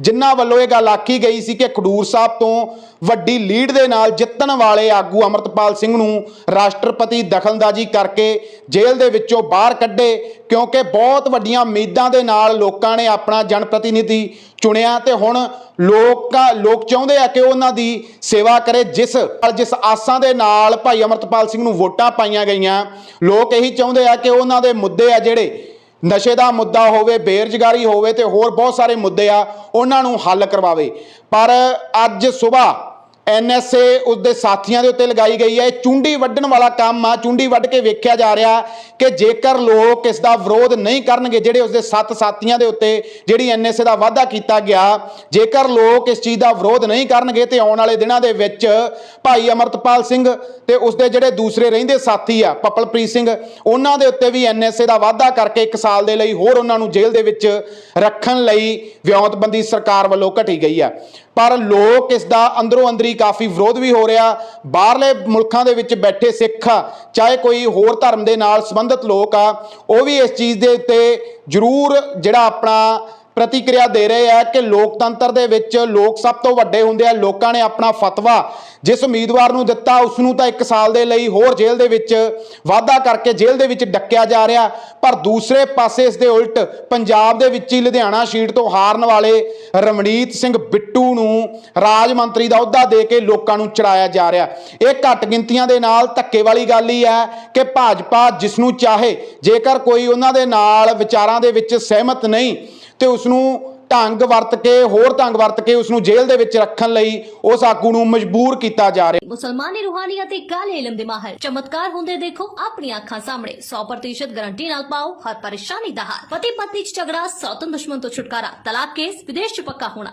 ਜਿਨ੍ਹਾਂ ਵੱਲੋਂ ਇਹ ਗੱਲ ਆਖੀ ਗਈ ਸੀ ਕਿ ਖਡੂਰ ਸਾਹਿਬ ਤੋਂ ਵੱਡੀ ਲੀਡ ਦੇ ਨਾਲ ਜਿੱਤਣ ਵਾਲੇ ਆਗੂ ਅਮਰਤਪਾਲ ਸਿੰਘ ਨੂੰ ਰਾਸ਼ਟਰਪਤੀ ਦਖਲਅੰਦਾਜ਼ੀ ਕਰਕੇ ਜੇਲ੍ਹ ਦੇ ਵਿੱਚੋਂ ਬਾਹਰ ਕੱਢੇ, ਕਿਉਂਕਿ ਬਹੁਤ ਵੱਡੀਆਂ ਉਮੀਦਾਂ ਦੇ ਨਾਲ ਲੋਕਾਂ ਨੇ ਆਪਣਾ ਜਨਪ੍ਰਤੀਨਿਧੀ ਚੁਣਿਆ ਤੇ ਹੁਣ ਲੋਕਾਂ, ਲੋਕ ਚਾਹੁੰਦੇ ਆ ਕਿ ਉਹਨਾਂ ਦੀ ਸੇਵਾ ਕਰੇ ਜਿਸ ਜਿਸ ਆਸਾਂ ਦੇ ਨਾਲ ਭਾਈ ਅਮਰਤਪਾਲ ਸਿੰਘ ਨੂੰ ਵੋਟਾਂ ਪਾਈਆਂ ਗਈਆਂ। ਲੋਕ ਇਹੀ ਚਾਹੁੰਦੇ ਆ ਕਿ ਉਹਨਾਂ ਦੇ ਮੁੱਦੇ ਆ ਜਿਹੜੇ ਨਸ਼ੇ ਦਾ ਮੁੱਦਾ ਹੋਵੇ, ਬੇਰੁਜ਼ਗਾਰੀ ਹੋਵੇ ਤੇ ਹੋਰ ਬਹੁਤ ਸਾਰੇ ਮੁੱਦੇ ਆ, ਉਹਨਾਂ ਨੂੰ ਹੱਲ ਕਰਵਾਵੇ। ਪਰ ਅੱਜ ਸਵੇਰ ਐਨਐਸਏ ਉਸਦੇ ਸਾਥੀਆਂ ਦੇ ਉੱਤੇ ਲਗਾਈ ਗਈ ਹੈ। ਇਹ ਚੁੰਡੀ ਵੱਢਣ ਵਾਲਾ ਕੰਮ ਆ। ਚੁੰਡੀ ਵੱਢ ਕੇ ਵੇਖਿਆ ਜਾ ਰਿਹਾ ਕਿ ਜੇਕਰ ਲੋਕ ਇਸ ਦਾ ਵਿਰੋਧ ਨਹੀਂ ਕਰਨਗੇ, ਜਿਹੜੇ ਉਸਦੇ ਸੱਤ ਸਾਥੀਆਂ ਦੇ ਉੱਤੇ, ਜਿਹੜੀ ਐਨਐਸਏ ਦਾ ਵਾਅਦਾ ਕੀਤਾ ਗਿਆ, ਜੇਕਰ ਲੋਕ ਇਸ ਚੀਜ਼ ਦਾ ਵਿਰੋਧ ਨਹੀਂ ਕਰਨਗੇ ਤੇ ਆਉਣ ਵਾਲੇ ਦਿਨਾਂ ਦੇ ਵਿੱਚ ਭਾਈ ਅਮਰਤਪਾਲ ਸਿੰਘ ਤੇ ਉਸਦੇ ਜਿਹੜੇ ਦੂਸਰੇ ਰਹਿੰਦੇ ਸਾਥੀ ਆ, ਪਪਲਪ੍ਰੀਤ ਸਿੰਘ, ਉਹਨਾਂ ਦੇ ਉੱਤੇ ਵੀ ਐਨਐਸਏ ਦਾ ਵਾਅਦਾ ਕਰਕੇ 1 ਸਾਲ ਦੇ ਲਈ ਹੋਰ ਉਹਨਾਂ ਨੂੰ ਜੇਲ੍ਹ ਦੇ ਵਿੱਚ ਰੱਖਣ ਲਈ ਵਿਉਂਤਬੰਦੀ ਸਰਕਾਰ ਵੱਲੋਂ ਘਟੀ ਗਈ ਆ। ਪਰ ਲੋਕ ਇਸ ਦਾ ਅੰਦਰੋਂ ਅੰਦਰੀ ਕਾਫੀ ਵਿਰੋਧ ਵੀ ਹੋ ਰਿਹਾ। ਬਾਹਰਲੇ ਮੁਲਕਾਂ ਦੇ ਵਿੱਚ ਬੈਠੇ ਸਿੱਖ ਆ ਚਾਹੇ ਕੋਈ ਹੋਰ ਧਰਮ ਦੇ ਨਾਲ ਸੰਬੰਧਿਤ ਲੋਕ ਆ, ਉਹ ਵੀ ਇਸ ਚੀਜ਼ ਦੇ ਉੱਤੇ ਜ਼ਰੂਰ ਜਿਹੜਾ ਆਪਣਾ ਪ੍ਰਤੀਕਿਰਿਆ ਦੇ ਰਹੇ ਆ ਕਿ ਲੋਕਤੰਤਰ ਦੇ ਵਿੱਚ ਲੋਕ ਸਭ ਤੋਂ ਵੱਡੇ ਹੁੰਦੇ ਆ, ਲੋਕਾਂ ਨੇ ਆਪਣਾ ਫਤਵਾ ਜਿਸ ਉਮੀਦਵਾਰ ਨੂੰ ਦਿੱਤਾ ਉਸ ਨੂੰ ਤਾਂ 1 ਸਾਲ ਦੇ ਲਈ ਹੋਰ ਜੇਲ੍ਹ ਦੇ ਵਿੱਚ ਵਾਅਦਾ ਕਰਕੇ ਜੇਲ੍ਹ ਦੇ ਵਿੱਚ ਡੱਕਿਆ ਜਾ ਰਿਹਾ। ਪਰ ਦੂਸਰੇ ਪਾਸੇ ਇਸ ਦੇ ਉਲਟ ਪੰਜਾਬ ਦੇ ਵਿੱਚ ਹੀ ਲੁਧਿਆਣਾ ਸ਼ੀਟ ਤੋਂ ਹਾਰਨ ਵਾਲੇ ਰਮਣੀਤ ਸਿੰਘ ਬਿੱਟੂ ਨੂੰ ਰਾਜ ਮੰਤਰੀ ਦਾ ਅਹੁਦਾ ਦੇ ਕੇ ਲੋਕਾਂ ਨੂੰ ਚੜਾਇਆ ਜਾ ਰਿਹਾ। ਇਹ ਘੱਟ ਗਿਣਤੀਆਂ ਦੇ ਨਾਲ ਧੱਕੇ ਵਾਲੀ ਗੱਲ ਹੀ ਹੈ ਕਿ ਭਾਜਪਾ ਜਿਸ ਨੂੰ ਚਾਹੇ, ਜੇਕਰ ਕੋਈ ਉਹਨਾਂ ਦੇ ਨਾਲ ਵਿਚਾਰਾਂ ਦੇ ਵਿੱਚ ਸਹਿਮਤ ਨਹੀਂ ਤੇ ਉਸ ਨੂੰ ਢੰਗ ਵਰਤ ਕੇ, ਹੋਰ ਢੰਗ ਵਰਤ ਕੇ ਉਸ ਨੂੰ ਜੇਲ੍ਹ ਦੇ ਵਿੱਚ ਰੱਖਣ ਲਈ ਉਸ ਆਗੂ ਨੂੰ ਮਜਬੂਰ ਕੀਤਾ ਜਾ ਰਿਹਾ। ਮੁਸਲਮਾਨੀ ਰੂਹਾਨੀਅਤ ਤੇ ਕਾਲੇ ਇਲਮ ਦੇ ਮਾਹਰ। ਚਮਤਕਾਰ ਹੁੰਦੇ ਦੇਖੋ ਆਪਣੀਆਂ ਅੱਖਾਂ ਸਾਹਮਣੇ। 100% ਗਾਰੰਟੀ ਨਾਲ ਪਾਓ, ਹਰ ਪਰੇਸ਼ਾਨੀ ਦਾ ਹੱਲ। ਪਤੀ ਪਤਨੀ ਚ ਝਗੜਾ ਸੌਤਨ ਦੁਸ਼ਮਣ ਤੋਂ ਛੁਟਕਾਰਾ। ਤਲਾਕ ਕੇਸ, ਵਿਦੇਸ਼ ਚ ਪੱਕਾ ਹੋਣਾ।